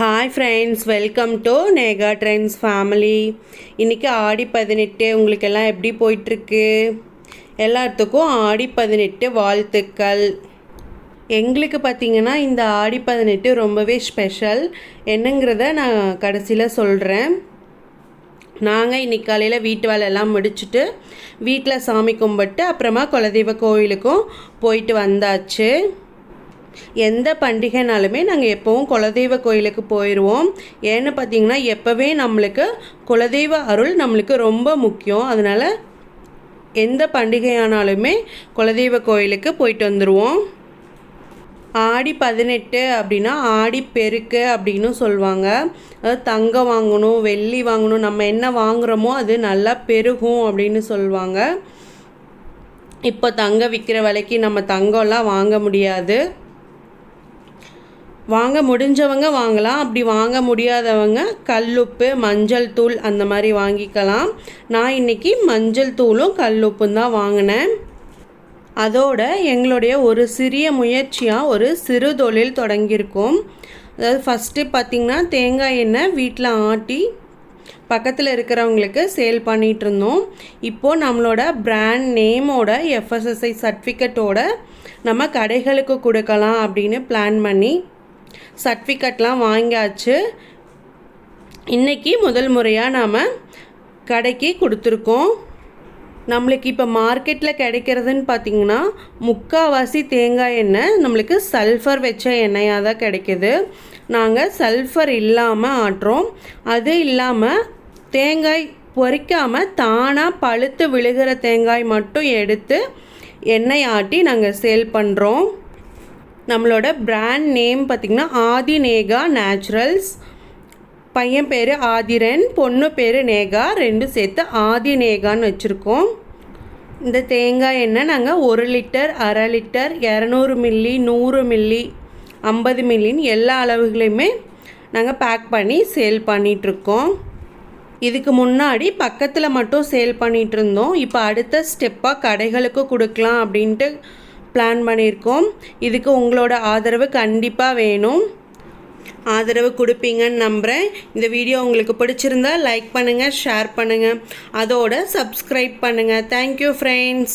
Hi friends welcome to Neha trends family இன்றைக்கி ஆடி பதினெட்டு உங்களுக்கெல்லாம் எப்படி போயிட்டுருக்கு? எல்லாத்துக்கும் ஆடி பதினெட்டு வாழ்த்துக்கள். எங்களுக்கு பார்த்திங்கன்னா இந்த ஆடி பதினெட்டு ரொம்பவே ஸ்பெஷல் என்னங்கிறத நான் கடைசியில் சொல்கிறேன் நாங்கள் இன்றைக்கி காலையில் வீட்டு வேலையெல்லாம் முடிச்சுட்டு வீட்டில் சாமி கும்பிட்டு அப்புறமா குலதெய்வ கோவிலுக்கும் போயிட்டு வந்தாச்சு. எந்த பண்டிகைனாலுமே நாங்கள் எப்போவும் குலதெய்வ கோயிலுக்கு போயிடுவோம் ஏன்னு பார்த்தீங்கன்னா எப்போவே நம்மளுக்கு குலதெய்வ அருள் நம்மளுக்கு ரொம்ப முக்கியம். அதனால் எந்த பண்டிகையானாலுமே குலதெய்வ கோயிலுக்கு போயிட்டு வந்துடுவோம் ஆடி பதினெட்டு அப்படின்னா ஆடி பெருக்கு அப்படின்னு சொல்லுவாங்க. அதாவது தங்கம் வாங்கணும் வெள்ளி வாங்கணும் நம்ம என்ன வாங்குகிறோமோ அது நல்லா பெருகும் அப்படின்னு சொல்லுவாங்க. இப்போ தங்கம் விற்கிற விலைக்கு நம்ம தங்கம்லாம் வாங்க முடியாது. வாங்க முடிஞ்சவங்க வாங்கலாம். அப்படி வாங்க முடியாதவங்க கல்லுப்பு மஞ்சள் தூள் அந்த மாதிரி வாங்கிக்கலாம். நான் இன்றைக்கி மஞ்சள் தூளும் கல்லுப்பும் தான் வாங்கினேன். அதோட எங்களுடைய ஒரு சிறிய முயற்சியாக ஒரு சிறு தொழில் தொடங்கியிருக்கோம். அதாவது ஃபஸ்ட்டு பார்த்திங்கன்னா தேங்காய் எண்ணெய் வீட்டில் ஆட்டி பக்கத்தில் இருக்கிறவங்களுக்கு சேல் பண்ணிகிட்டு இருந்தோம். இப்போது நம்மளோட பிராண்ட் நேமோட எஃப்எஸ்எஸ்ஐ சர்டிஃபிகேட்டோட நம்ம கடைகளுக்கு கொடுக்கலாம் அப்படின்னு பிளான் பண்ணி சர்டிஃபிகேட்லாம் வாங்கியாச்சு. இன்றைக்கி முதல் முறையாக நாம் கடைக்கு கொடுத்துருக்கோம். நம்மளுக்கு இப்போ மார்க்கெட்டில் கிடைக்கிறதுன்னு பார்த்திங்கன்னா முக்கால்வாசி தேங்காய் எண்ணெய் நம்மளுக்கு சல்ஃபர் வச்ச எண்ணெயாக தான் கிடைக்கிது. நாங்கள் சல்ஃபர் இல்லாமல் ஆட்டுறோம். அது இல்லாமல் தேங்காய் பொறிக்காமல் தானாக பழுத்து விழுகிற தேங்காய் மட்டும் எடுத்து எண்ணெய் ஆட்டி நாங்கள் சேல் பண்ணுறோம் நம்மளோட பிராண்ட் நேம் பார்த்திங்கன்னா ஆதிநேகா நேச்சுரல்ஸ் பையன் பேர் ஆதிரன் பொண்ணு பேர் நேகா ரெண்டும் சேர்த்து ஆதிநேகான்னு வச்சுருக்கோம். இந்த தேங்காய் எண்ணெய் நாங்கள் ஒரு லிட்டர் அரை லிட்டர் இரநூறு மில்லி நூறு மில்லி ஐம்பது மில்லின்னு எல்லா அளவுகளையுமே நாங்கள் பேக் பண்ணி சேல் பண்ணிகிட்ருக்கோம் இதுக்கு முன்னாடி பக்கத்தில் மட்டும் சேல் பண்ணிகிட்டு இருந்தோம் இப்போ அடுத்த ஸ்டெப்பாக கடைகளுக்கு கொடுக்கலாம் அப்படின்ட்டு பிளான் பண்ணியிருக்கோம். இதுக்கு உங்களோட ஆதரவு கண்டிப்பாக வேணும். ஆதரவு கொடுப்பீங்கன்னு நம்புகிறேன் இந்த வீடியோ உங்களுக்கு பிடிச்சிருந்தா லைக் பண்ணுங்கள் ஷேர் பண்ணுங்கள் அதோட சப்ஸ்கிரைப் பண்ணுங்கள் தேங்க்யூ ஃப்ரெண்ட்ஸ்